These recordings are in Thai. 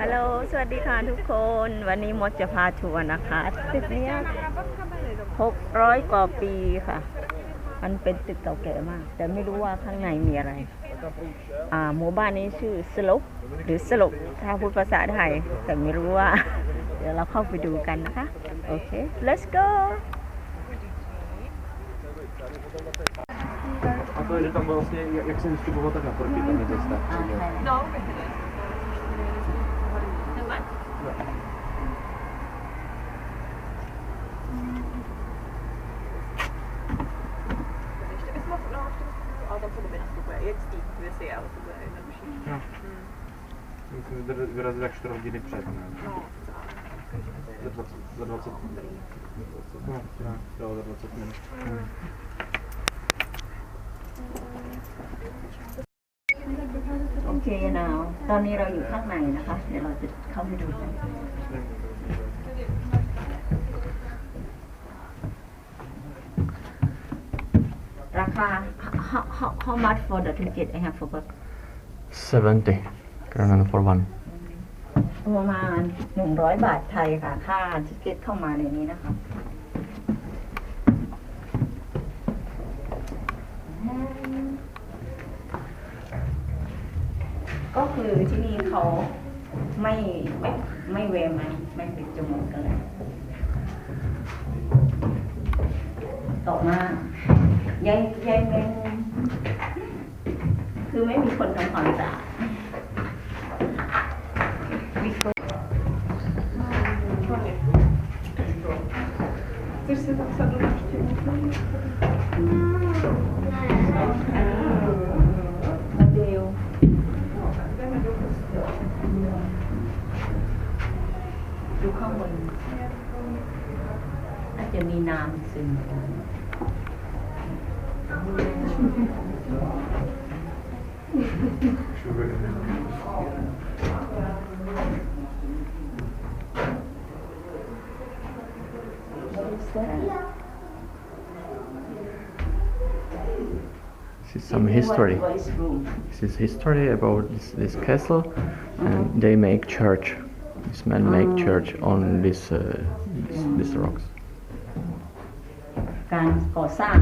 ฮัลโหล สวัสดีค่ะทุกคน วันนี้มดจะพาทัวร์นะคะตึกเนี้ยหกร้อยกว่าปีค่ะ มันเป็นตึกเก่าแก่มาก แต่ไม่รู้ว่าข้างในมีอะไร อ่าหมู่บ้านนี้ชื่อสลบหรือสลบถ้าพูดภาษาไทย แต่ไม่รู้ว่า เดี๋ยวเราเข้าไปดูกันนะคะ โอเค let's go A to je, že tam vlastně, jak jak jsem vystupoval, tak na proti, tam Musím vydr- vyrazit tak 4 hodiny před, ne? No, Za 20, za 20, no, tak, jo, za 20 minut. โอเคนาวตอนนี้เราอยู่ข้างในนะคะ เดี๋ยวเราจะเข้าไปดูกัน ราคา how how how much for the ticket I have forgot 70 kronor for one. ประมาณหนึ่งร้อยบาทไทยค่ะ ค่าทิเก็ตเข้ามาในนี้นะคะก็คือที่นี่เขาไม่ไม่ไม่เวมันไม่ปิดจมูกกันเลยต่อมายายยายแมงคือไม่มีคนทำความสะอาด Chceš si tam sednout ještě? โมเดลดูข้างบนอาจจะมีน้ำซึมออกมา What is that? This is some history. What, what is room? This is history about this, this castle, and they make church. These men make church on this, uh, this, these rocks. การก่อสร้าง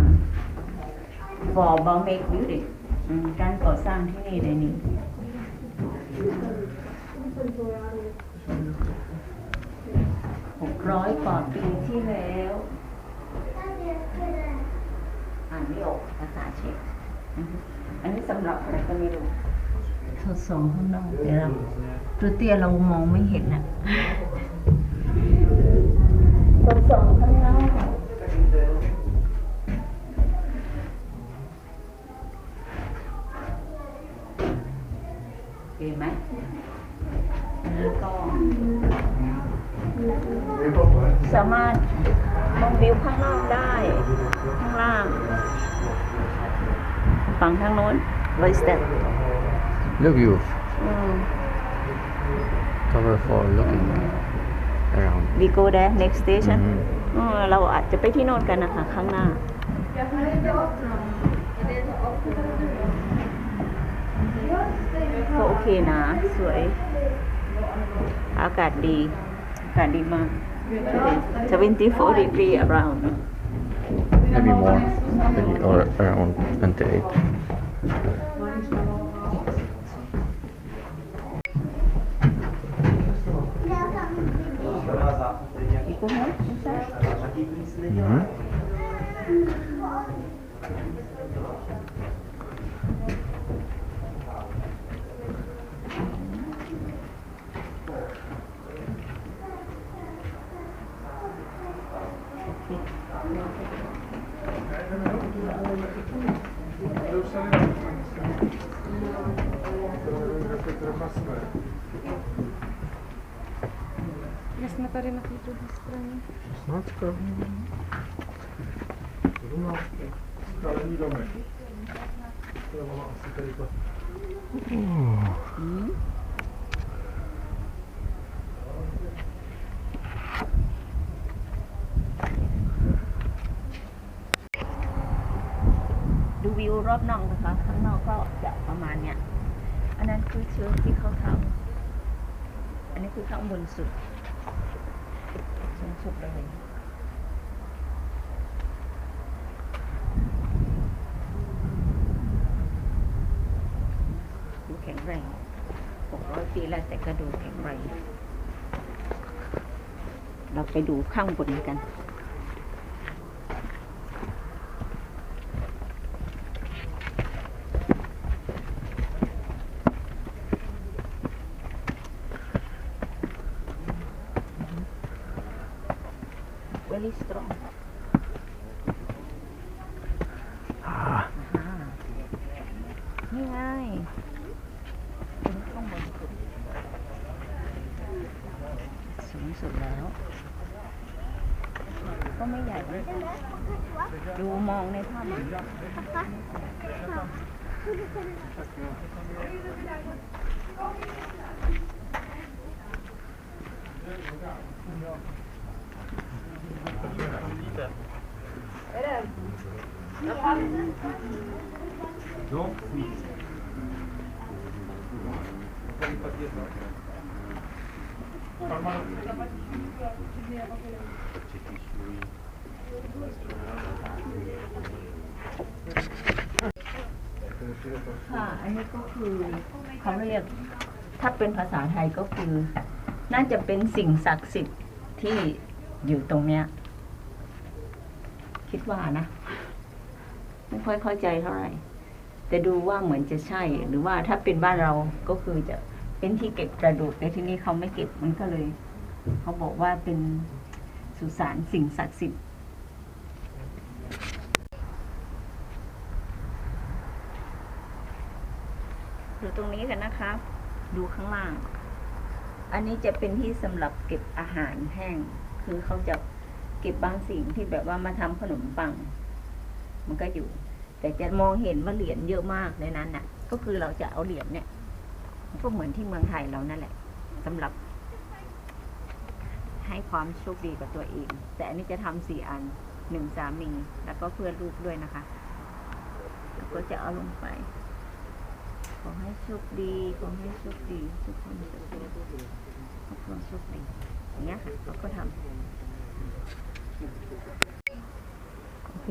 for b o m a k e building อืมการก่อสร้างที่นี่ในนี้ หกร้อยกว่าปีที่แล้วอ่านไม่ออกภาษาเช็กอือฮึอันนี้สำหรับอะไรก็ไม่รู้ทดสอบข้างนอกเดี๋ยวเราตัวเตี้ยเรามองไม่เห็นอะทดสอบข้าง Look you, อืม cover for looking around. we go there next station อืมเออเราอาจจะไปที่โน่นกันนะคะข้างหน้า ก็โอเคนะ สวย อากาศดี อากาศดีมาก 74 degree around Maybe more, maybe or around 28. You go ดูวิวรอบนอกนะคะ ข้างนอกก็จะประมาณเนี้ย อันนั้นคือเชื้อที่เขาทอันนี้คือข้างบนสุดสูงสุดเลยดู แข็งแรง600 ปีแล้วแต่ก็ดูแข็งแรง เราไปดูข้างบนกัน very strong อ่า อ่านี่ไงเป็นข้างบนสุด สุดแล้ว ก็ไม่ใหญ่ดูมองในถ้ำ Non Conosci ค่ะ อันนี้ก็คือเขาเรียก ถ้าเป็นภาษาไทยก็คือ น่าจะเป็นสิ่งศักดิ์สิทธิ์ที่อยู่ตรงเนี้ย คิดว่านะ ไม่ค่อยเข้าใจเท่าไหร่ แต่ดูว่าเหมือนจะใช่ หรือว่าถ้าเป็นบ้านเราก็คือจะ เป็นที่เก็บกระดูกแต่ที่นี่เขาไม่เก็บมันก็เลย เขาบอกว่าเป็นสุสานสิ่งศักดิ์สิทธิ์ดูตรงนี้กันนะคะดูข้างล่าง อันนี้จะเป็นที่สำหรับเก็บอาหารแห้ง คือเขาจะเก็บบางสิ่งที่แบบว่ามาทำขนมปัง มันก็อยู่ แต่จะมองเห็นว่าเหรียญเยอะมากในนั้นน่ะ ก็คือเราจะเอาเหรียญเนี่ย ก็เหมือนที่เมืองไทยเรานั่นแหละสำหรับ ให้ความโชคดีกับตัวเอง แต่อันนี้จะทำสี่อันหนึ่งสามีแล้วก็เพื่อนลูกด้วยนะคะแล้วก็จะเอาลงไป ขอให้โชคดีขอให้โชคดีทุกคนโชคดีทุกคนโชคดีอย่างเงี้ยค่ะเขาก็ทำโอเค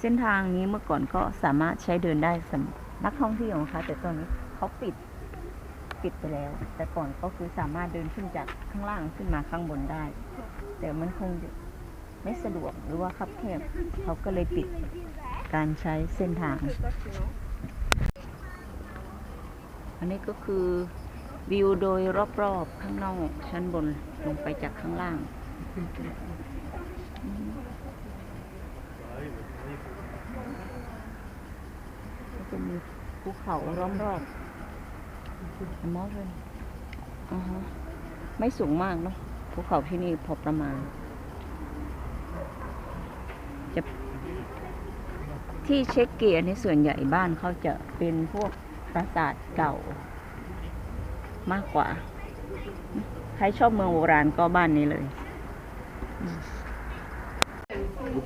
เส้นทางนี้เมื่อก่อนก็สามารถใช้เดินได้สำ นักท่องเที่ยวนะคะ แต่ตอนนี้เขาปิดปิดไปแล้ว แต่ก่อนก็คือสามารถเดินขึ้นจากข้างล่างขึ้นมาข้างบนได้ แต่มันคงไม่สะดวกหรือว่าคับแคบเขาก็เลยปิดการใช้เส้นทาง อันนี้ก็คือวิวโดยรอบๆข้างนอกชั้นบนลงไปจากข้างล่างอืมก็จะมี ภูเขาล้อมรอบมอสเลยอ่าฮะไม่สูงมากเนาะภูเขาที่นี่พอประมาณ จะที่เช็คเกียร์ในส่วนใหญ่บ้านเขาจะเป็นพวกปราสาทเก่ามากกว่า ใครชอบเมืองโบราณก็บ้านนี้เลย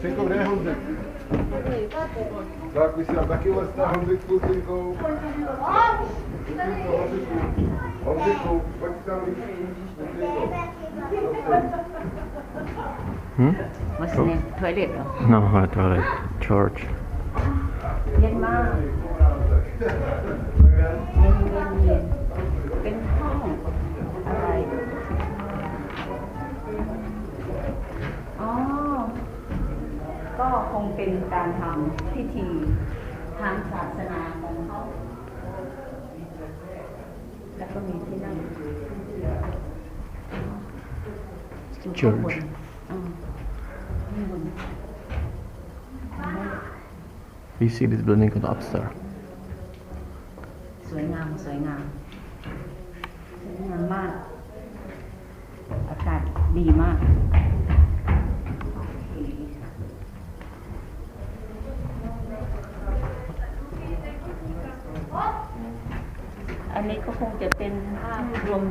Fick over det hundet. Tack, vi ser. Tack, var det hundet två till gå. Varsågod. Pakistan. Hmm? What's the name? Toilet เหรอ No, I toilet. Church. เก็คงเป็นการทำพิธีทางศาสนาของเขาแล้วก็มีที่นั่ง Church อืมข้างบน We see this building on upstairs. สวยงาม สวยงาม สวยงามมาก อากาศดีมากโอเคอันนี้ก็ คงจะเป็นภาพ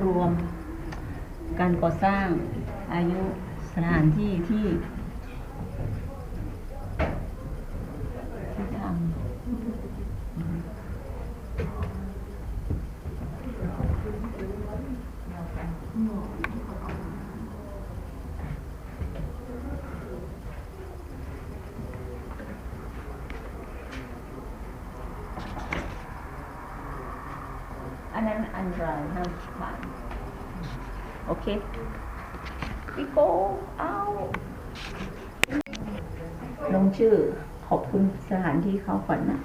รวมๆการก่อสร้างอายุสถานที่ที่ 100 100 Okay we go out ลงชื่อขอบคุณสถานที่เขาก่อนนะ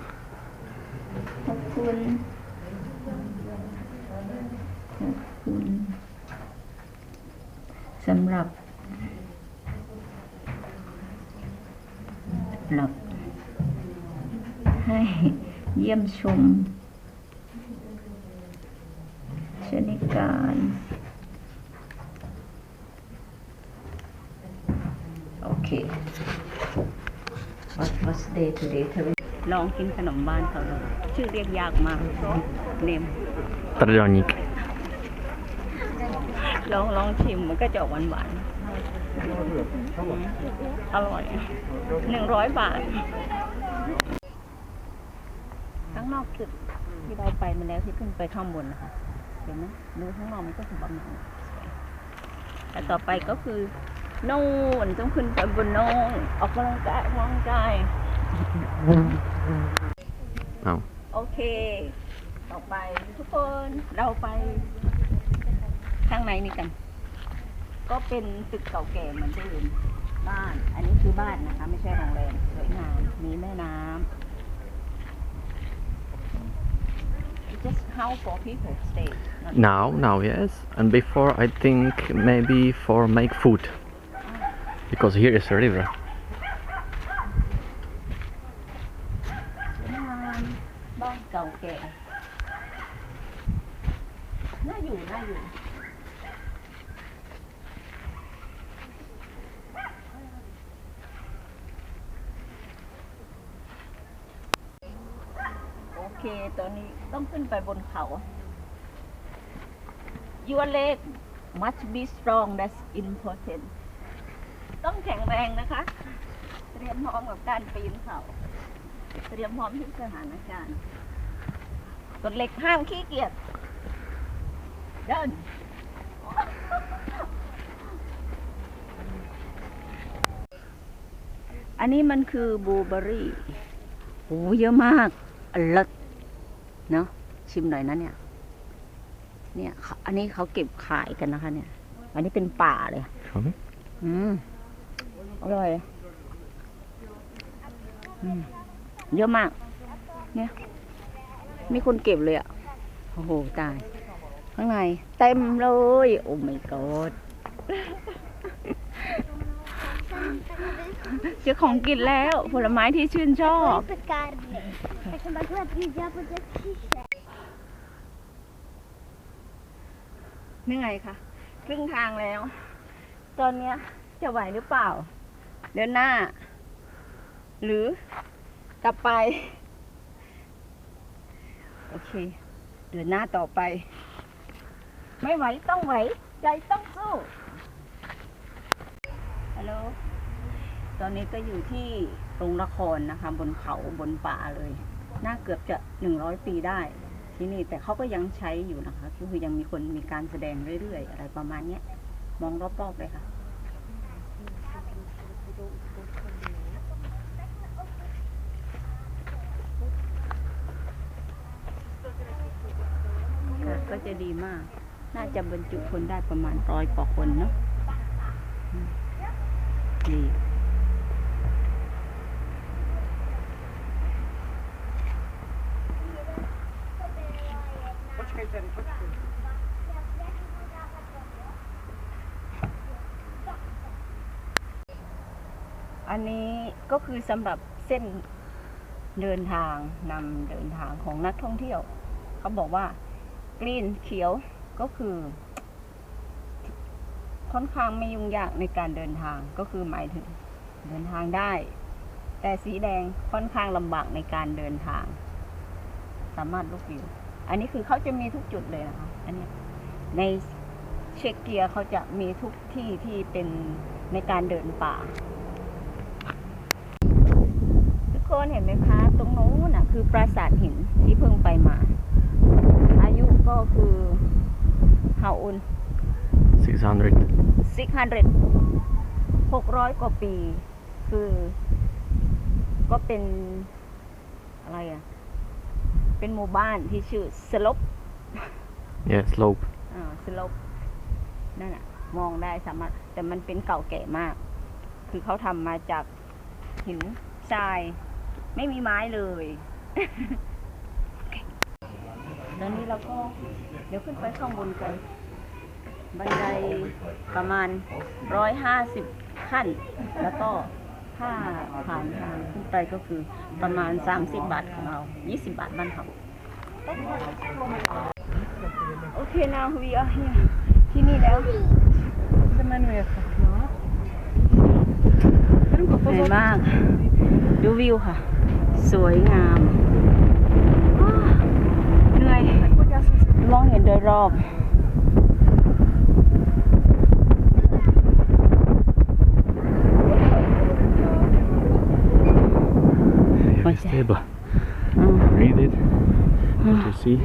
ขอบคุณขอบคุณสำหรับหลับให้เยี่ยมชม ชนิการโอเค What was day today เธอลองกินขนมบ้านเขาดูชื่อเรียกยากมากเนม Trdelník. ลองลองชิมมันก็จะออกหวานหวานๆอร่อยหนึ่งร้อยบาทข้างนอกตึกที่เราไปมาแล้วที่ขึ้นไปข้างบนนะคะ เห็นไหมดูข้างนอกมันก็คือประมาณนี้สวยแต่ต่อไปก็คือโน่นต้องขึ้นไปบนโน่นออกกำลังกายออกกำลังกาย Oh. โอเค ต่อไปทุกคนเราไปข้างในนี่กัน ก็เป็นตึกเก่าแก่เหมือนเดิมบ้าน อันนี้คือบ้านนะคะ ไม่ใช่โรงแรมสวยงามมีแม่น้ำ how for people stay Now, now, yes. And before, I think maybe for make food. Because here is a river. Um, สว ต้องขึ้นไปบนเขา Your leg must be strong that's important ต้องแข็งแรงนะคะ เตรียมพร้อมกับการปีนเขา เตรียมพร้อมทุกสถานการณ์กดเหล็กห้ามขี้เกียจเดินอันนี้มันคือบูเบอรี่โอ้เยอะมากอร่อย เนาะชิมหน่อยนะเนี่ย เนี่ยเขาอันนี้เขาเก็บขายกันนะคะ เนี่ย อันนี้เป็นป่าเลย Sorry? อืมอร่อยอืมเยอะมาก เนี่ย มีคนเก็บเลยอะโอ้โหตาย ข้างในเต็มเลย โอ้ my god เจอของกินแล้วผลไม้ที่ชื่นชอบ Pekarny. Tak jsem takhle přijížděla po těch příšek. นี่ไงคะครึ่งทางแล้ว ตอนเนี้ยจะไหวหรือเปล่า เดินหน้า หรือกลับไป โอเค เดินหน้าต่อไป ไม่ไหวต้องไหว ใจต้องสู้ฮัลโหล ตอนนี้ก็อยู่ที่โรงละครนะคะ บนเขาบนป่าเลย น่าเกือบจะหนึ่งร้อยปีได้ ที่นี่แต่เขาก็ยังใช้อยู่นะคะก็คือยังมีคนมีการแสดงเรื่อยๆ อะไรประมาณเนี้ย มองรอบๆเลยค่ะก็จะดีมาก น่าจะบรรจุคนได้ประมาณร้อยกว่าคนเนาะดี อันนี้ก็คือสำหรับเส้นเดินทางนำเดินทางของนักท่องเที่ยว เขาบอกว่ากรีนเขียวก็คือ ค่อนข้างไม่ยุ่งยากในการเดินทางก็คือหมายถึงเดินทางได้ แต่สีแดงค่อนข้างลำบากในการเดินทาง สามารถลุกอยู่อันนี้คือเขาจะมีทุกจุดเลยนะคะอันนี้ในเช็กเกียเขาจะมีทุกที่ที่เป็นในการเดินป่า คนเห็นไหมคะ ตรงโน้นน่ะ คือปราสาทหินที่เพิ่งไปมา อายุก็คือ how old 600. 600 600 กว่าปี คือก็เป็นอะไรอะ เป็นหมู่บ้านที่ชื่อสลบ Yeah, slope. อ่าสลบนั่นน่ะ มองได้สามารถ แต่มันเป็นเก่าแก่มาก คือเขาทำมาจากหินทราย ไม่มีไม้เลยแล้วนี้เราก็เดี๋ยวขึ้นไปข้างบนกัน บันไดประมาณร้อยห้าสิบขั้น แล้วก็ค่าผ่านทางขึ้นไปก็คือประมาณ30บาทของเรา20บาทบ้านเขาโอเค now we are here ที่นี่แล้ว Det men vet jag. เหนื่อยมาก ดูวิวค่ะ สวยงามอ้าเหนื่อยมองเห็นโดยรอบ Yeah, What's be stable. อืม Read it. What you see?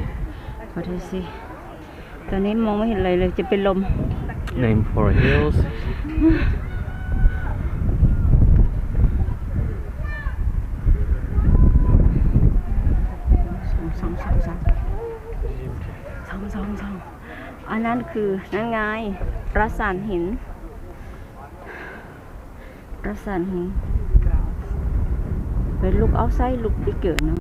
ขอดูสิตอนนี้มองไม่เห็นอะไรเลยจะเป็นลม Name for hills. คือนั่นไงปราสาทหิน ปราสาทหิน But look outside look bigger no